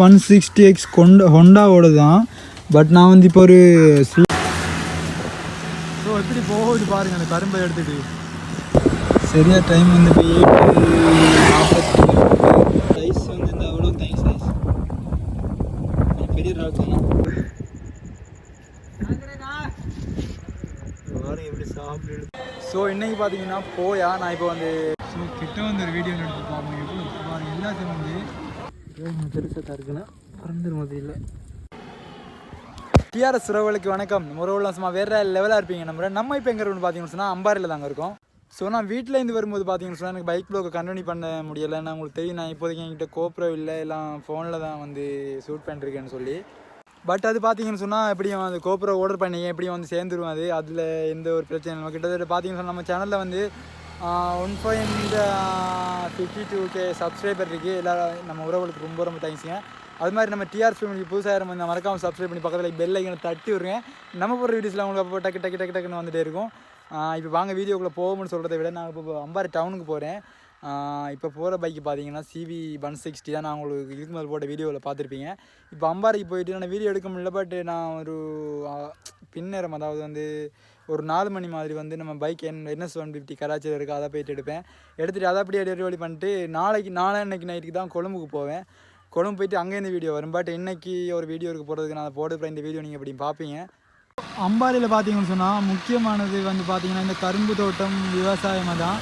One sixty X கொண்ட ஹொண்டாவோட தான் but நான் வந்து இப்போ ஒரு ஸோ எப்படி போகுது பாருங்க அந்த கரும்பை எடுத்துட்டு. சரியா டைம் வந்து இப்போ எயிட் நாற்பத்தி சைஸ் வந்து இந்த அவ்வளோ தேங்க்ஸ் சைஸ் பெரிய ராக் எப்படி சாப்பிட்டு ஸோ இன்னைக்கு பார்த்தீங்கன்னா போயா நான் இப்போ வந்து ஸோ கிட்ட வந்து ஒரு வீடியோ எடுத்து பாருங்க எப்படி பாருங்க எல்லாத்தையும் வந்து பெருசாக இருக்குன்னா மாதிரி இல்லை டிஆர்எஸ் உறவுகளுக்கு வணக்கம் உறவுலாம் சும்மா வேறு லெவலாக இருப்பீங்க. நம்ம நம்ம இப்போ எங்கே இருக்குன்னு பார்த்தீங்கன்னு சொன்னால் அம்பாரில் தாங்க இருக்கோம். ஸோ நான் வீட்டில் இருந்து வரும்போது பார்த்தீங்கன்னு சொன்னால் எனக்கு பைக் ப்ளோக்கை கண்டினியூ பண்ண முடியலை. நான் உங்களுக்கு தெரியும் நான் இப்போதைக்கு என்கிட்ட கோப்ரோ இல்லை. எல்லாம் ஃபோனில் தான் வந்து ஷூட் பண்ணிருக்கேன்னு சொல்லி. பட் அது பார்த்தீங்கன்னு சொன்னால் எப்படியும் அந்த கோப்ரோ ஆர்டர் பண்ணி எப்படியும் வந்து சேர்ந்துருவோம் அது. அதில் எந்த ஒரு பிரச்சனை நம்ம கிட்டத்தட்ட பார்த்தீங்கன்னு நம்ம சேனலில் வந்து one point fifty two K subscriber இருக்குது எல்லாரும் நம்ம உறவுகளுக்கு ரொம்ப ரொம்ப தேங்க்ஸுங்க அது மாதிரி நம்ம டிஆர் ஃபேமிலிக்கு புதுசாக யாரும் மறக்காமல் சப்ஸ்கிரைப் பண்ணி பக்கத்தில் பெல் ஐக்கனை தட்டி விடுங்க. நம்ம போகிற வீடியோஸில் உங்களுக்கு அப்போ டக்கு டக்கு டக்கு டக்குன்னு வந்துட்டே இருக்கும். இப்போ வாங்க வீடியோக்குள்ளே போகும்னு சொல்கிறத விட நான் இப்போ அம்பாரி டவுனுக்கு போகிறேன் இப்போ போகிற பைக்கு பார்த்தீங்கன்னா சிவி ஒன் சிக்ஸ்டி தான் நான் உங்களுக்கு இதுக்கு மேலே போட்ட வீடியோவில் பார்த்துருப்பீங்க இப்போ அம்பாரிக்கு போயிட்டு நான் வீடியோ எடுக்க முடியல பட் நான் ஒரு ஆ, பின்னேரம் அதாவது வந்து ஒரு நாலு மணி மாதிரி வந்து நம்ம bike N NS one fifty கராச்சியில் இருக்குது அதை போயிட்டு எடுப்பேன். எடுத்துகிட்டு அதை அப்படியே டெலிவரி பண்ணிட்டு நாளைக்கு நாளை அன்னைக்கு நைட்டுக்கு தான் கொழும்புக்கு போவேன். கொழும்பு போயிட்டு அங்கேருந்து வீடியோ வரும். பட் இன்னைக்கு ஒரு வீடியோ இருக்கு போகிறதுக்கு நான் அதை போடுறேன். இந்த வீடியோ நீங்கள் இப்படி பார்ப்பீங்க அம்பாரியில் பார்த்தீங்கன்னு சொன்னால் முக்கியமானது வந்து பார்த்திங்கன்னா இந்த கரும்பு தோட்டம் விவசாயமாக தான்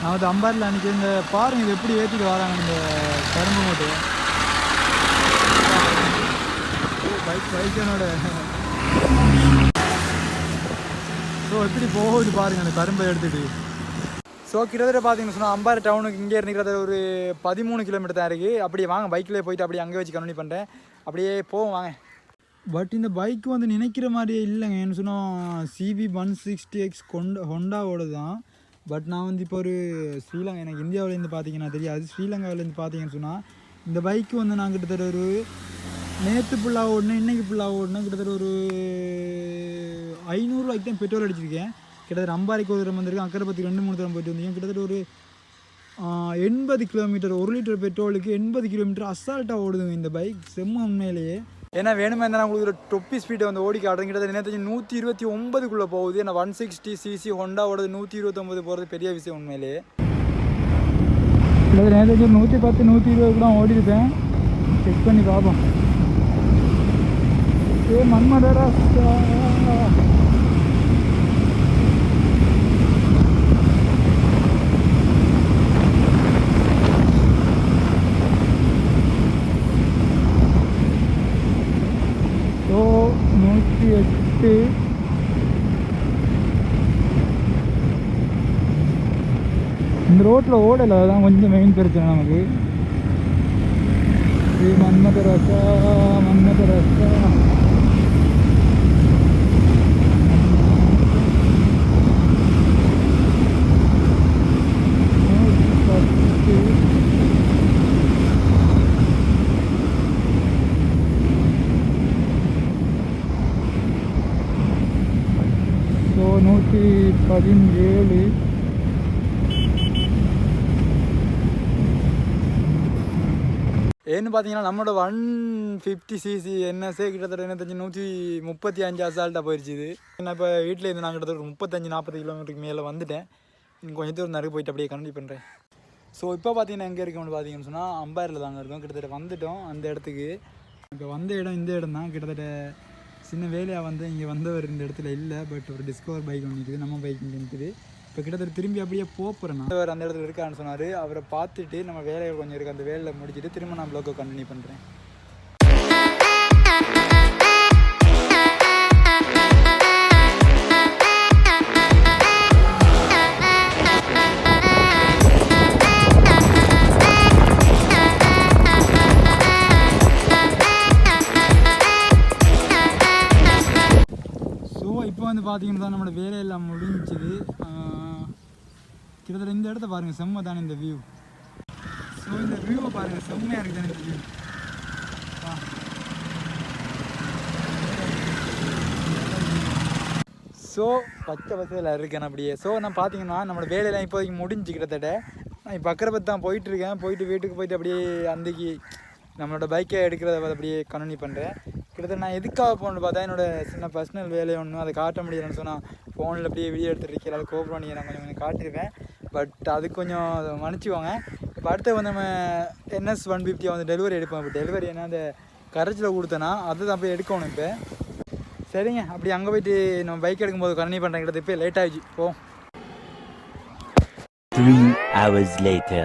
நான் வந்து அம்பாரியில் அன்றைக்கி இந்த பாருங்கள் இது எப்படி ஏற்றிட்டு வராங்க இந்த கரும்பு மூட்டை. பைக் பைக்கனோட ஸோ எப்படி போகுது பாருங்கள் அந்த கரும்பை எடுத்துகிட்டு ஸோ கிட்டத்தட்ட பார்த்தீங்கன்னு சொன்னால் அம்பாறை டவுனுக்கு இங்கே இருக்கிறது ஒரு பதிமூணு கிலோமீட்டர் தான் இருக்குது அப்படியே வாங்க பைக்கில் போயிட்டு அப்படியே அங்கே வச்சு கண்டினியூ பண்ணுறேன் அப்படியே போவோம் வாங்க. பட் இந்த பைக் வந்து நினைக்கிற மாதிரியே இல்லைங்க. என்ன சொன்னால் சிபி ஒன் சிக்ஸ்டி எக்ஸ் கொண்ட ஹொண்டாவோட தான். பட் நான் வந்து இப்போ ஒரு ஸ்ரீலங்கா எனக்கு இந்தியாவிலேருந்து பார்த்தீங்கன்னா தெரியாது. ஸ்ரீலங்காவிலேருந்து பார்த்தீங்கன்னு சொன்னால் இந்த பைக்கு வந்து நான் கிட்டத்தட்ட ஒரு நேற்று ஃபுல்லாக ஓடணும் இன்னைக்கு ஃபுல்லாக ஓடணும் கிட்டத்தட்ட ஒரு ஐநூறுரூவாய்க்கு தான் பெட்ரோல் அடிச்சிருக்கேன். கிட்டத்தட்ட அம்பாரிக்கு ஒரு தரம் வந்திருக்கேன் அக்கரைப்பத்துக்கு ரெண்டு மூணு தரம் போயிட்டு வந்திருக்கேன். கிட்டத்தட்ட ஒரு எண்பது கிலோமீட்டர் ஒரு லிட்டர் பெட்ரோலுக்கு எண்பது கிலோமீட்டர் அசால்ட்டாக ஓடுதுங்க இந்த பைக் செம்ம உண்மையிலேயே. ஏன்னா வேணுமே இருந்தால் உங்களுக்கு ஒரு டொப்பி ஸ்பீடை வந்து ஓடி காட்டுறது கிட்டத்தட்ட நேற்று நூற்றி இருபத்தி ஒன்பதுக்குள்ளே போகுது. ஏன்னா ஒன் சிக்ஸ்டி சிசி ஹொண்டாவோடது நூற்றி இருபத்தொம்பது போகிறது பெரிய விஷயம் உண்மையிலேயே. கிட்டத்தட்ட நேற்று நூற்றி பத்து நூற்றி இருபது கூட செக் பண்ணி பார்ப்போம். ஏ மன்மதரா ஸோ நூற்றி எட்டு. இந்த ரோட்டில் ஓடலை அதுதான் கொஞ்சம் மெயின் பிரச்சனை நமக்கு. ஸ்ரீ மன்மத ரசா மன்மத ரசா ஸோ நூற்றி பதினேழு. ஏன்னு பார்த்தீங்கன்னா நம்மளோட ஒன் ஃபிஃப்டி சிசி என்எஸ்ஏ கிட்டத்தட்ட என்ன நூற்றி முப்பத்தி அஞ்சு அசால்ட்டாக போயிடுச்சு இது. நான் இப்போ வீட்டில் இருந்து நான் கிட்டத்தட்ட ஒரு முப்பத்தஞ்சு நாற்பது கிலோமீட்டருக்கு மேலே வந்துட்டேன். இன்னும் கொஞ்சம் தூரம் நிறைய போயிட்டு அப்படியே கண்டினியூ பண்ணுறேன் ஸோ இப்போ பார்த்தீங்கன்னா எங்கே இருக்கோம்னு பார்த்தீங்கன்னு சொன்னால் அம்பாரில் தாங்க இருக்கோம். கிட்டத்தட்ட வந்துட்டோம் அந்த இடத்துக்கு. இப்போ வந்த இடம் இந்த இடம் தான். கிட்டத்தட்ட சின்ன வேலையாக வந்து இங்கே வந்தவர் இந்த இடத்துல இல்லை பட் ஒரு டிஸ்கவர் பைக் ஒன்று இருக்குது நம்ம பைக் இங்கே இருக்குது. இப்போ கிட்டத்தட்ட திரும்பி அப்படியே போகிறேன் அவர் அந்த இடத்துல இருக்கான்னு சொன்னார். அவரை பார்த்துட்டு நம்ம வேலையை கொஞ்சம் இருக்குது அந்த வேலையில் முடிச்சுட்டு திரும்ப நான் ப்ளோக்கை கண்டினியூ பண்ணுறேன் வந்து பார்த்தீங்கன்னா நம்மளோட வேலையெல்லாம் முடிஞ்சுது. கிட்டத்தட்ட இந்த இடத்த பாருங்கள் செம்ம தானே இந்த வியூ ஸோ இந்த வியூவை பாருங்கள் செம்மையாக இருக்குது தானே இந்த வியூ ஸோ பச்சை பசையில் இருக்கேன் அப்படியே. ஸோ நான் பார்த்தீங்கன்னா நம்மளோட வேலையெல்லாம் இப்போதைக்கு முடிஞ்சு கிட்டத்தட்ட. நான் இப்போ அக்கரைப்பத்து தான் போயிட்டுருக்கேன் போயிட்டு வீட்டுக்கு போயிட்டு அப்படியே அன்றைக்கி நம்மளோட பைக்கை எடுக்கிறத அப்படியே கண்டினியூ பண்ணுறேன் கிட்டத்தட்ட நான் எதுக்காக போகணும்னு பார்த்தா என்னோட சின்ன பர்சனல் வேலை ஒன்று அதை காட்ட முடியலன்னு சொன்னால் ஃபோனில் அப்படியே வீடியோ எடுத்துகிட்டு இருக்கேன். அதை கோபுரம் நீங்கள் நான் கொஞ்சம் கொஞ்சம் காட்டியிருக்கேன். பட் அது கொஞ்சம் மன்னிச்சுக்கோங்க. இப்போ அடுத்து வந்து நம்ம என்எஸ் ஒன் ஃபிஃப்டியை வந்து டெலிவரி எடுப்போம். இப்போ டெலிவரி என்ன அந்த கரைச்சில் கொடுத்தேன்னா அதை தான் போய் எடுக்கணும் இப்போ. சரிங்க அப்படி அங்கே போயிட்டு நம்ம பைக் எடுக்கும்போது கண்டினியூ பண்ணுறேன் கிட்ட இப்போ லேட் ஆகிடுச்சு போ. Three hours later.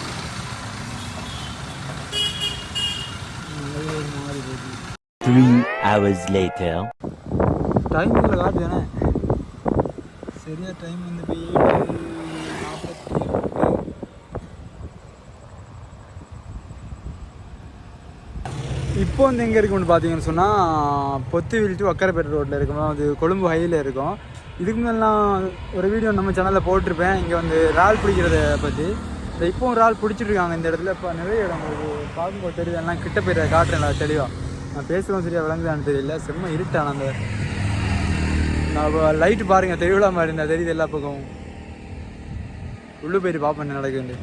Three hours later time இதில் காட்டு தானே? சரியா டைம் வந்து போய் நாற்பத்தி இப்போ வந்து எங்கே இருக்கும்னு பார்த்தீங்கன்னு சொன்னால் பொத்துவில் டு அக்கரைப்பேட்டை ரோட்டில் இருக்கும். அது கொழும்பு ஹையில் இருக்கும். இதுக்கு முன்னெல்லாம் ஒரு வீடியோ நம்ம சேனலில் போட்டிருப்பேன். இங்கே வந்து இறால் பிடிக்கிறத பற்றி ஸோ இப்போ ஒரு ஆள் பிடிச்சிருக்காங்க இந்த இடத்துல. இப்போ நிறைய இடம் உங்களுக்கு பார்க்கும்போது தெரியுது. எல்லாம் கிட்ட போயிட காட்டுறேன் தெளிவாக நான் பேசுகிறோம் சரியாக விளங்குதான்னு தெரியல. செம்ம இருட்டான அந்த நான் லைட்டு பாருங்கள் தெளிவிழா மாதிரி இருந்தால் தெரியுது எல்லா பக்கமும். உள்ளே போயிட்டு பார்ப்பேன் என்ன நடக்குது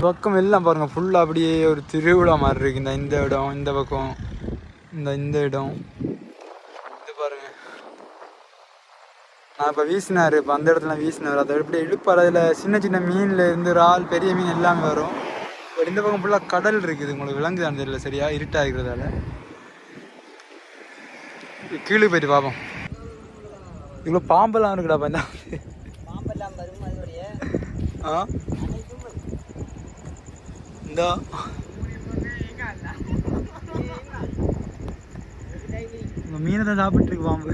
பக்கம் எல்லாம் பாருங்க ஃபுல்லாக அப்படியே ஒரு திருவிழா மாதிரி இருக்கு. இந்த இந்த இடம் இந்த பக்கம். இந்த இந்த இடம். இது பாருங்க. நான் இப்போ வீசினாரு. இப்போ அந்த இடத்துல வீசினார் அதை எப்படி இழுப்பார். அதில் சின்ன சின்ன மீன்ல இருந்து இறால் பெரிய மீன் எல்லாமே வரும். பட் இந்த பக்கம் ஃபுல்லாக கடல் இருக்குது. உங்களுக்கு விளங்குதான்னு தெரியல. சரியா? இருட்டாக இருக்கிறதால. கீழே போயிட்டு பார்ப்போம் இவ்வளோ பாம்பெல்லாம் இருக்குடா பாம்பெல்லாம் வரும்? ஆ? இந்தா உங்க மீனை தான் சாப்பிட்டு இருக்கு பாம்பு.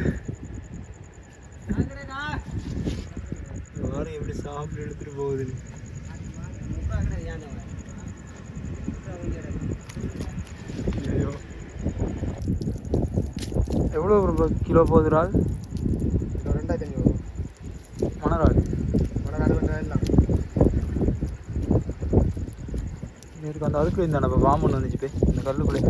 வாரம் எப்படி சாப்பிட்டு எடுத்துட்டு போகுது ஐயோ. எவ்வளோ ஒரு கிலோ போகுது இறால் ரெண்டாயிரத்தி அஞ்சூறு மணரால் மணநாடு எல்லாம். இருக்கு. அந்த அதுக்கு இந்த நம்ம பாம்பு ஒன்று வந்துச்சு போய் இந்த கல்லுக்குள்ளே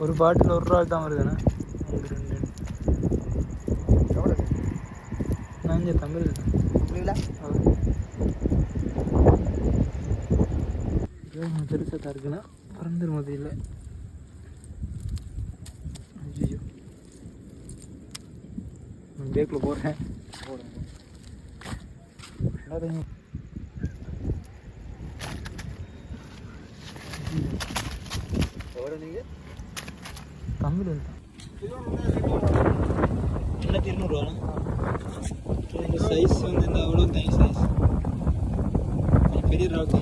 ஒரு பாட்டில் ஒரு ஆள் தான் வருதுண்ணே நான் இங்கே தமிழ் புரியல? பெருசாக தான் இருக்குண்ணா பறந்துரு மாதிரி இல்லை ஐயோ நான் பேக்கில் போகிறேன் போகிறேன் தமிழ் எண்ணூற்றி இருநூறுவாண்ணா சைஸ் வந்து இந்த அவ்வளோ தனி சைஸ் பெரிய ராக்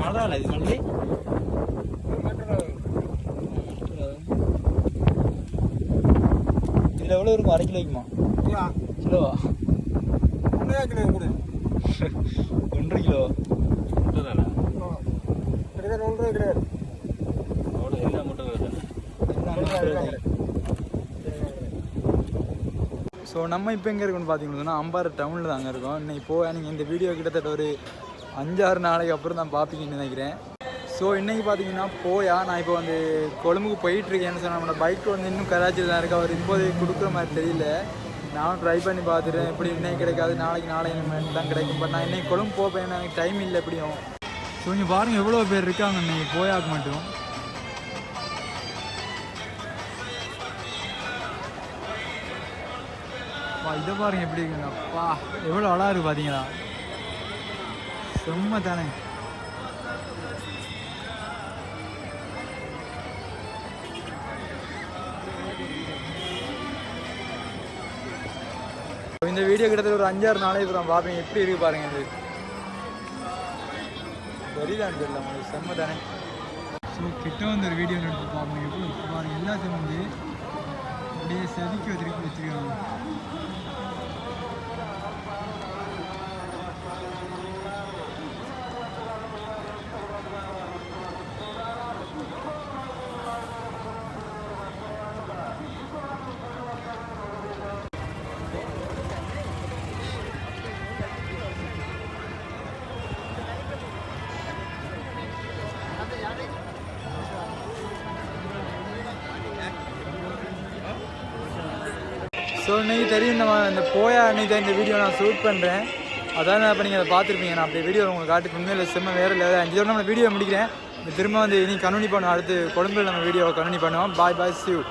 மழை. இது மல்லி எவ்வளோ இருக்கும்? அரை கிலோக்குமா கிலோவா? ஒன்றரை கிலோ ஒன்றரை கிடையாது ஸோ நம்ம இப்போ எங்கே இருக்கோம்னு பார்த்தீங்கன்னா அம்பாறை டவுனில் தாங்க இருக்கோம். இன்னைக்கு போக நீங்கள் இந்த வீடியோ கிட்டத்தட்ட ஒரு அஞ்சாறு நாளைக்கு அப்புறம் தான் பார்ப்பீங்கன்னு நினைக்கிறேன். ஸோ இன்றைக்கி பார்த்தீங்கன்னா போயா? நான் இப்போ வந்து கொழும்புக்கு போயிட்டுருக்கேன்னு சொன்னால் நம்மளோட பைக் வந்து இன்னும் கராச்சியில் தான் இருக்குது அவர் இப்போதைக்கு கொடுக்குற மாதிரி தெரியல. நானும் ட்ரை பண்ணி பார்த்துட்டேன் எப்படி இன்னைக்கு கிடைக்காது? நாளைக்கு நாளைக்கு தான் கிடைக்கும்? பட் நான் இன்னைக்கு கொழும்பு போப்பேன். எனக்கு டைம் இல்லை எப்படியும். ஸோ இங்கே பாருங்கள் எவ்வளோ பேர் இருக்காங்க இன்னைக்கு போயாக்கு மட்டும். அப்பா இதை பாருங்க எப்படி இருக்குங்க அப்பா எவ்வளோ அழகாக இருக்குது பார்த்தீங்களா செம்ம தானே. இந்த வீடியோ கிட்டத்தட்ட ஒரு அஞ்சாறு நாளே அப்புறம் பார்ப்பீங்க எப்படி இருக்கு பாருங்க இது. சரிதான் தெரியல உங்களுக்கு செம்ம தானே ஸோ கிட்ட வந்து ஒரு வீடியோ எடுத்து பார்ப்போம். எப்படி பாருங்க. எல்லாத்தையும் வந்து அப்படியே செதுக்கி வச்சிருக்கு வச்சிருக்காங்க. ஸோ இன்றைக்கி தெரியும் நம்ம இந்த போயா அன்றைக்கி தான் இந்த வீடியோ நான் ஷூட் பண்ணுறேன் அதான் இப்போ நீங்கள் அதை பார்த்துருப்பீங்க. நான் அப்படியே வீடியோ உங்களுக்கு காட்டி உண்மையில் செம்ம வேறு இல்லை அஞ்சு நம்ம வீடியோ முடிக்கிறேன். திரும்ப வந்து இனி கன்டினியூ பண்ணுவோம் அடுத்து கொழும்பில் நம்ம வீடியோவை கன்டினியூ பண்ணுவோம் பாய் பாய் சிவ்